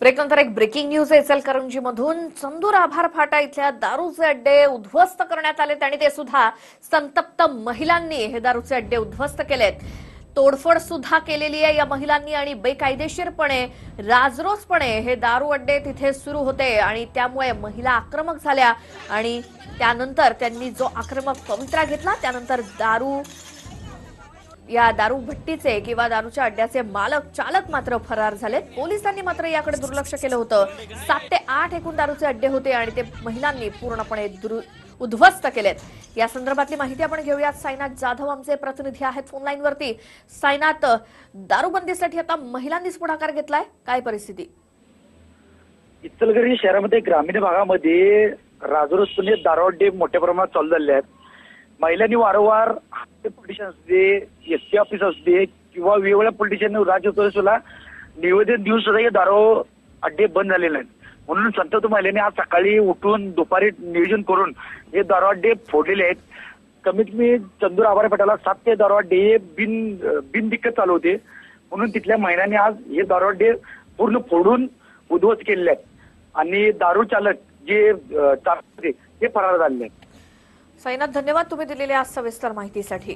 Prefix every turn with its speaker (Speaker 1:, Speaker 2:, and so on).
Speaker 1: ब्रेकनंतर एक breaking news आहे इचलकरंजी मधून चंदूर आभार फाटा इथल्या दारूचे अड्डे उद्ध्वस्त करण्यात आलेत आणि ते सुद्धा संतप्त महिलांनी हे दारूचे अड्डे उद्ध्वस्त केलेत. तोडफोड सुद्धा केलेली आहे या महिलांनी आणि बेकायदेशीरपणे राजरोसपणे हे दारू अड्डे तिथे सुरू होते आणि त्यामुळे महिला आक्रमक झाल्या आणि त्यानंतर त्यांनी जो आक्रमक पवित्रा घेतला त्यानंतर दारू या दारू भट्टीचे किंवा दारूच्या अड्ड्याचे मालक चालक मात्र फरार झालेत. पोलिसांनी मात्र याकडे दुर्लक्ष केलं होतं. सात ते आठ एकूण दारूचे अड्डे होते आणि ते महिलांनी पूर्णपणे उद्ध्वस्त केलेत. या संदर्भातली माहिती आपण घेऊयात. साईनाथ जाधव आमचे प्रतिनिधी आहेत फोनलाईन वरती. साईनाथ दारूबंदीसाठी आता महिलांनीच पुढाकार घेतलाय. काय परिस्थिती?
Speaker 2: इचलकरंजी शहरामध्ये ग्रामीण भागामध्ये राजरोसपणे अड्डे मोठ्या प्रमाणात चालू झाले आहेत. महिलांनी वारंवार पोलिटिशियन असू दे एस टी ऑफिस असते किंवा वेगवेगळ्या पोलिटिशियन राज्य सुद्धा निवेदन देऊन सुद्धा हे दारो अड्डे बंद झालेले नाहीत म्हणून संत महिलांनी आज सकाळी उठून दुपारी नियोजन करून हे दारो अड्डे फोडलेले आहेत. कमीत कमी चंदूर आभार पेठाला सात ते दारो अड्डे हे बिन बिनदिक्कत चालू होते. म्हणून तिथल्या महिलांनी आज हे दारो अड्डे पूर्ण फोडून उद्ध्वस्त केलेले आहेत. आणि दारू चालक जे चालक होते ते फरार झालेले आहेत.
Speaker 1: साईनाथ धन्यवाद तुम्ही दिलेल्या सविस्तर माहितीसाठी.